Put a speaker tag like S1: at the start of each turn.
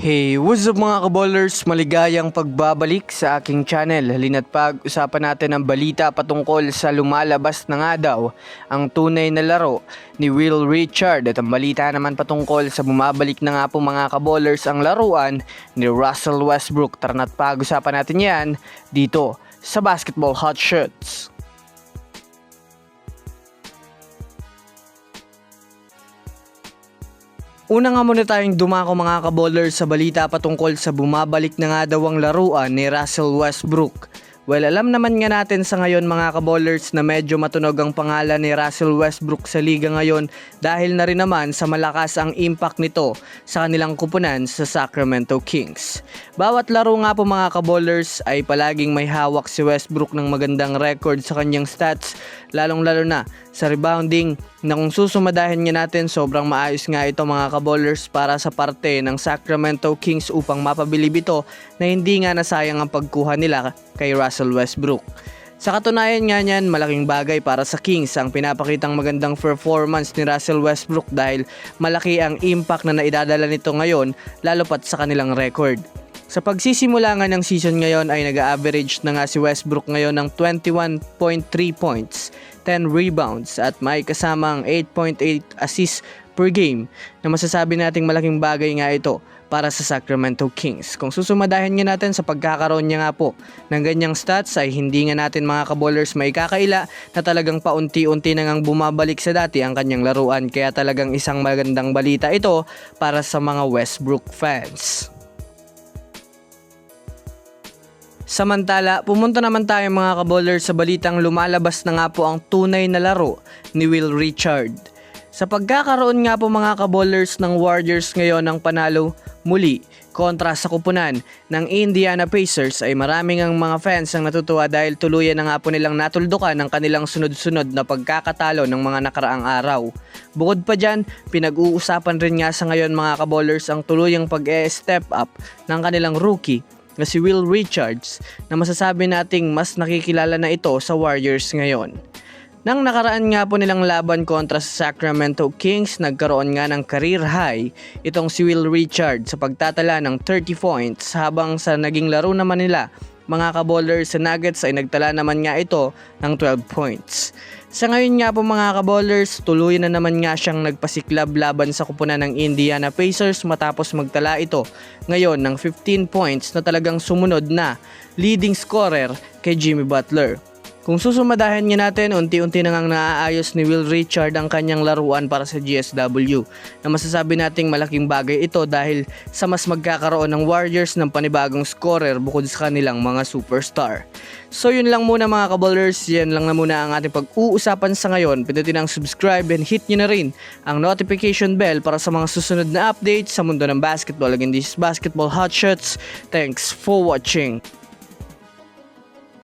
S1: Hey, what's up mga kaballers? Maligayang pagbabalik sa aking channel. Halina't pag-usapan natin ang balita patungkol sa lumalabas na nga daw ang tunay na laro ni Will Richard. At ang balita naman patungkol sa bumabalik na nga po mga kaballers ang laruan ni Russell Westbrook. Tara na't pag-usapan natin yan dito sa Basketball Hot Shots. Una nga muna tayong dumako mga kaballers sa balita patungkol sa bumabalik na nga daw ang laruan ni Russell Westbrook. Well, alam naman nga natin sa ngayon mga kaballers na medyo matunog ang pangalan ni Russell Westbrook sa liga ngayon dahil na rin naman sa malakas ang impact nito sa kanilang kupunan sa Sacramento Kings. Bawat laro nga po mga kaballers ay palaging may hawak si Westbrook ng magandang record sa kanyang stats lalong lalo na sa rebounding na kung susumadahin nga natin sobrang maayos nga ito mga kaballers para sa parte ng Sacramento Kings upang mapabilib ito na hindi nga nasayang ang pagkuha nila kay Russell Westbrook. Sa katunayan nga niyan, malaking bagay para sa Kings ang pinapakitang magandang performance ni Russell Westbrook dahil malaki ang impact na naidadala nito ngayon lalo pat sa kanilang record. Sa pagsisimula nga ng season ngayon ay nag-average na nga si Westbrook ngayon ng 21.3 points, 10 rebounds at may kasamang 8.8 assists per game na masasabi nating malaking bagay nga ito para sa Sacramento Kings. Kung susumadahin nga natin sa pagkakaroon niya nga po ng ganyang stats ay hindi nga natin mga kaballers may kakaila na talagang paunti-unti na ngang bumabalik sa dati ang kanyang laruan kaya talagang isang magandang balita ito para sa mga Westbrook fans. Samantala, pumunta naman tayo mga kaballers sa balitang lumalabas na nga po ang tunay na laro ni Will Richard. Sa pagkakaroon nga po mga kaballers ng Warriors ngayon ng panalo muli kontra sa kupunan ng Indiana Pacers ay maraming ang mga fans ang natutuwa dahil tuluyan na nga po nilang natuldukan ang kanilang sunod-sunod na pagkakatalo ng mga nakaraang araw. Bukod pa dyan, pinag-uusapan rin nga sa ngayon mga kaballers ang tuluyang pag-e-step up ng kanilang rookie na si Will Richards na masasabi nating mas nakikilala na ito sa Warriors ngayon. Nang nakaraan nga po nilang laban kontra sa Sacramento Kings, nagkaroon nga ng career high itong si Will Richards sa pagtatala ng 30 points habang sa naging laro naman nila mga kaballers sa Nuggets ay nagtala naman nga ito ng 12 points. Sa ngayon nga po mga kaballers, tuloy na naman nga siyang nagpasiklab laban sa kupunan ng Indiana Pacers matapos magtala ito ngayon ng 15 points na talagang sumunod na leading scorer kay Jimmy Butler. Kung susumadahin niya natin, unti-unti na ngang naaayos ni Will Richard ang kanyang laruan para sa GSW na masasabi nating malaking bagay ito dahil sa mas magkakaroon ng Warriors ng panibagong scorer bukod sa kanilang mga superstar. So yun lang muna mga kaballers, yan lang na muna ang ating pag-uusapan sa ngayon. Pindutin ang subscribe and hit nyo na rin ang notification bell para sa mga susunod na updates sa mundo ng basketball. Again, this is Basketball Hot Shots. Thanks for watching.